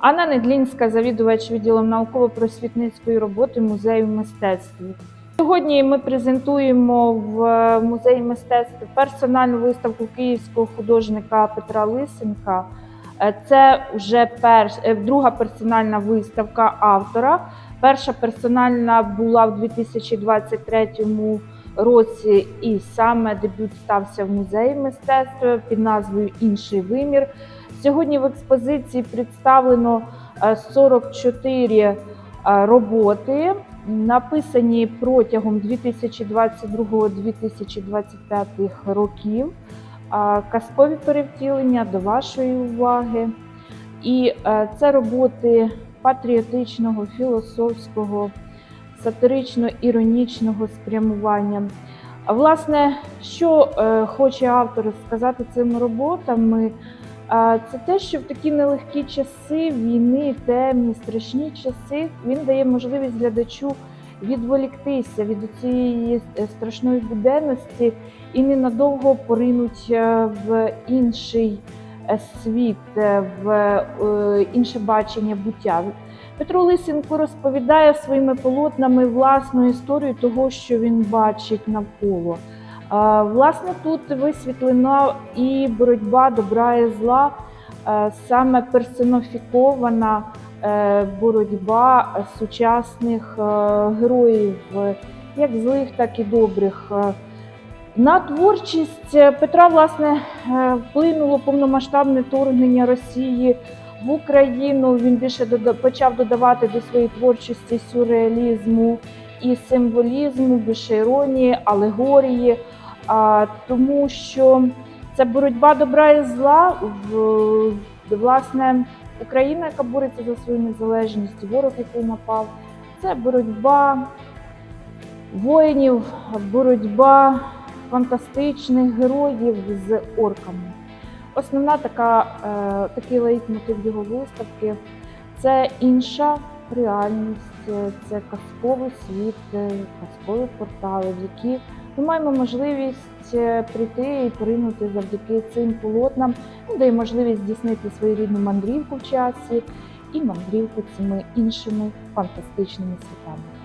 Анна Недлінська, завідувач відділом науково-просвітницької роботи музею мистецтв. Сьогодні ми презентуємо в музеї мистецтв персональну виставку київського художника Петра Лисенка. Е, Це вже перш, е, друга персональна виставка автора. Перша персональна була в 2023 році, і саме дебют стався в музеї мистецтва під назвою Інший вимір. Сьогодні в експозиції представлено е, 44 е, роботи, написані протягом 2022-2025 років. Казкові перевтілення до вашої уваги. І е, це роботи патріотичного, філософського, сатирично-іронічного спрямування. Власне, що е, хоче автор сказати цими роботами? Це те, що в такі нелегкі часи війни, темні, страшні часи, він дає можливість глядачу відволіктися від цієї страшної буденності і ненадовго поринуть е, в інший е, світ, е, в е, інше бачення буття. Петро Лисенко розповідає своїми полотнами власну історію того, що він бачить навколо. Власне, тут висвітлена і боротьба добра і зла, е, саме персоніфікована е, боротьба сучасних е, героїв, як злих, так і добрих. На творчість Петра власне вплинуло повномасштабне вторгнення Росії в Україну. Він більше почав додавати до своєї творчості сюрреалізму і символізму, більше алегорії, тому що це боротьба добра і зла в власне Україна, яка бореться за свою незалежність, ворог, який напав. Це боротьба воїнів, боротьба фантастичних героїв з орками. Основна така, е, такий лейтмотив його виставки це інша реальність, це казковий світ, е, казкові портали, в які ми маємо можливість е, прийти і поринути завдяки цим полотнам, ну, дає можливість здійснити свою рідну мандрівку в часі і мандрівку цими іншими фантастичними світами.